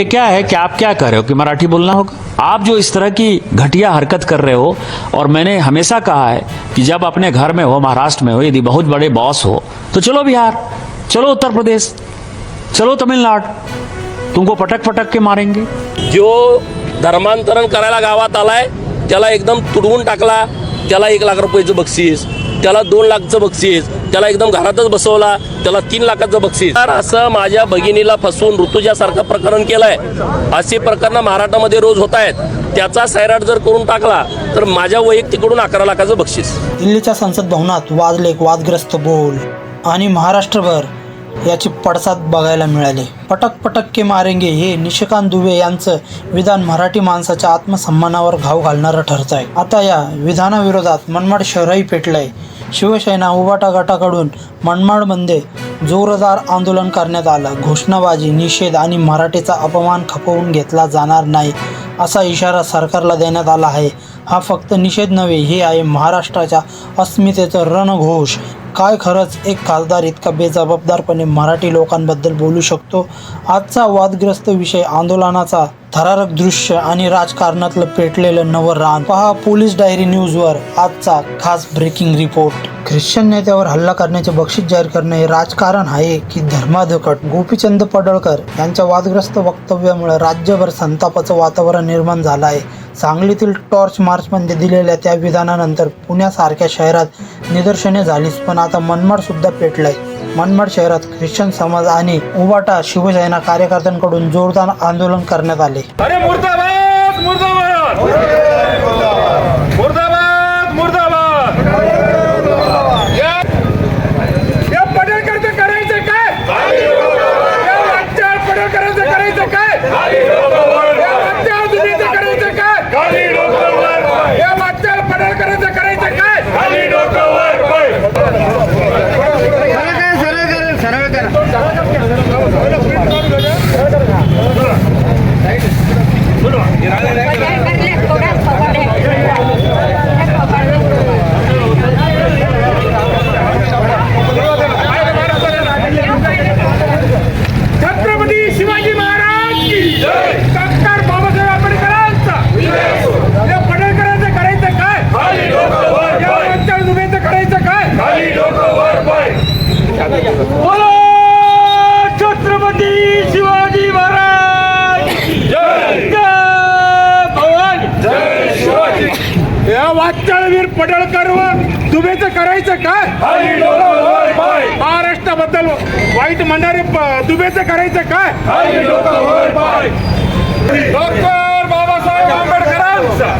ये क्या है कि आप क्या कर रहे हो कि मराठी बोलना होगा? आप जो इस तरह की घटिया हरकत कर रहे हो और मैंने हमेशा कहा है कि जब अपने घर में हो महाराष्ट्र में हो यदि बहुत बड़े बॉस हो तो चलो बिहार चलो उत्तर प्रदेश चलो तमिलनाडु। तुमको पटक पटक के मारेंगे। जो धर्मांतरण करायला गावात आलाय त्याला एकदम तुडवून टाकला त्याला एक लाख रुपयाचं बक्षीस त्याला दोन लाखचं बक्षीस त्याला एकदम घरातच बसवला त्याला तीन लाखाचं बक्षीस. तर असं माझ्या भगिनीला फसवून ऋतुजासारखं प्रकरण केलंय. अशी प्रकरणं महाराष्ट्रामध्ये रोज होत आहेत. त्याचा सैराट जर करून टाकला तर माझ्या वैयक्तिकडून अकरा लाखाचं बक्षीस. दिल्लीच्या संसद भवनात वाजले वादग्रस्त बोल आणि महाराष्ट्रभर याची पडसाद बघायला मिळाली. पटक पटक के मारेंगे हे निशिकांत दुबे यांचं विधान मराठी माणसाच्या आत्मसन्मानावर घाव घालणारं ठरत आहे आता या विधानाविरोधात मनमाड शहरही पेटलंय. शिवसेना उबाटा गटाकडून मनमाडमध्ये जोरदार आंदोलन करण्यात आलं. घोषणाबाजी निषेध आणि मराठीचा अपमान खपवून घेतला जाणार नाही असा इशारा सरकारला देण्यात आला आहे. हा फक्त निषेध नव्हे हे आहे महाराष्ट्राच्या अस्मितेचं रणघोष. काय खरंच एक खासदार इतका बेजबाबदारपणे मराठी लोकांबद्दल बोलू शकतो? आजचा वादग्रस्त विषय आंदोलनाचा थरारक दृश्य आणि राजकारणातलं पेटलेलं नवं रान. पहा पोलीस डायरी न्यूजवर आजचा खास ब्रेकिंग रिपोर्ट. ख्रिश्चन नेत्यावर हल्ला करण्याचे बक्षीस जाहीर करणे हे राजकारण आहे की धर्माधकट? गोपीचंद पडळकर यांच्या वादग्रस्त वक्तव्यामुळे राज्यभर संतापाचं वातावरण निर्माण झालं आहे सांगलीतील टॉर्च मार्चमध्ये दिलेल्या त्या विधानानंतर पुण्यासारख्या शहरात निदर्शने झालीच पण आता मनमाड सुद्धा पेटलंय. मनमाड शहरात ख्रिश्चन समाज आणि उबाटा शिवसेना कार्यकर्त्यांकडून जोरदार आंदोलन करण्यात आले. अरे मुर्दाबाद मुर्दाबाद! मुर्दाबाद मुर्दाबाद! या- करायचं काय? या करायचं काय या वाटचाल दुधीचं करायचं काय या वाटचाल पडळकरांचं करायचं काय खाली डोकं वर पाय. छत्रपती शिवाजी महाराज की डॉक्टर बाबासाहेब आंबेडकरांचा या पडळकरांचं करायचं काय या वाटचाल दुबेचं करायचं काय बोलो छत्रपती शिवाजी महाराज की जय भवानी जय वाटचाळवीर पडळकर व दुबेचं करायचं काय? महाराष्ट्राबद्दल वाईट म्हणणारे दुबेचं करायचं काय? डॉक्टर बाबासाहेब आंबेडकरांचा